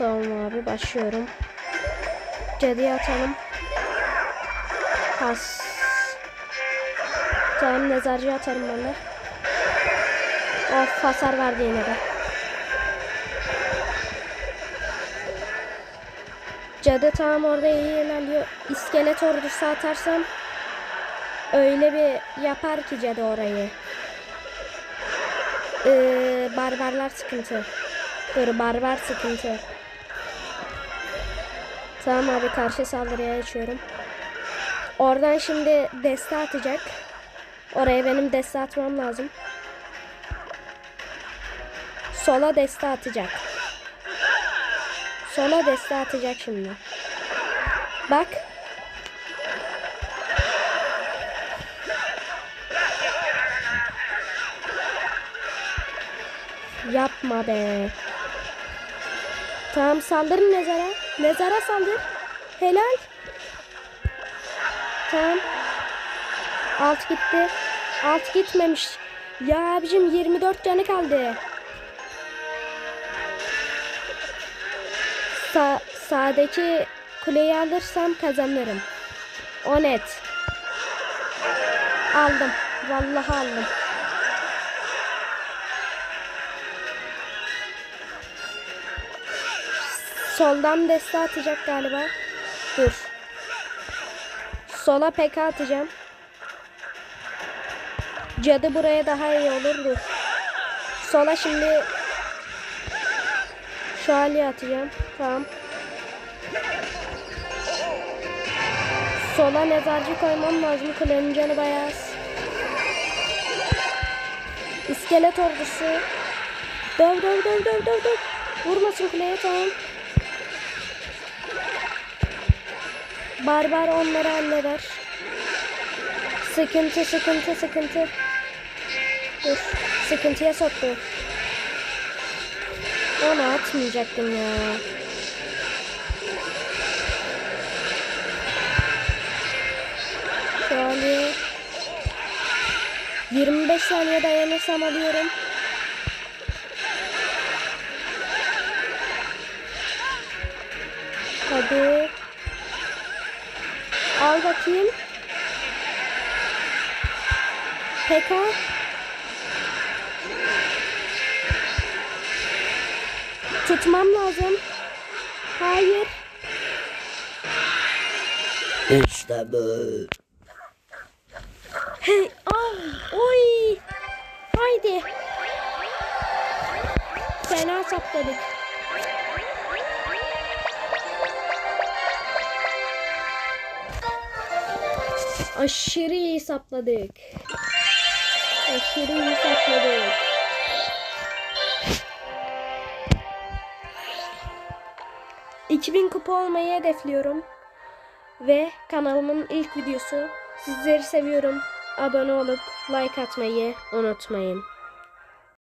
Tamam abi başlıyorum. Cadıya atalım. Pas. Tamam mezarcıya atarım ben de. Of hasar verdi yine de. Cadı tamam orada iyi ilerliyor. İskelet ordusu atarsam öyle bir yapar ki cadı orayı. Ee, barbarlar sıkıntı. Dur barbar sıkıntı. Tamam abi karşı saldırıya geçiyorum. Oradan şimdi deste atacak. Oraya benim deste atmam lazım. Sola deste atacak. Sola deste atacak şimdi. Bak. Yapma be. Tamam saldırın mezara. Mezara saldır. Helal. Tamam. Alt gitti. Alt gitmemiş. Ya abicim 24 canı kaldı. Sa sağdaki kuleyi alırsam kazanırım. O net. Aldım. Vallahi aldım. Soldan deste atacak galiba. Dur. Sola PK atacağım. Cadı buraya daha iyi olur. Dur. Sola şimdi şövalye atacağım. Tamam. Sola mezarcı koymam lazım. Kulenin canı bayağı az. İskelet ordusu. Döv döv döv döv döv döv. Vurmasın kuleye tamam. Barbar onları halleder. Sıkıntı sıkıntı sıkıntı. Dur. Sıkıntıya soktu. Onu atmayacaktım ya. Şöyle 25 saniye dayanırsam alıyorum. Al bakayım. Peka. Tutmam lazım. Hayır. İşte bu. Hey, ah, oy. Haydi. Fena sapladık. Aşırı iyi sapladık. Aşırı iyi sapladık. ...2000 kupa olmayı hedefliyorum. Ve kanalımın ilk videosu. Sizleri seviyorum. Abone olup like atmayı unutmayın.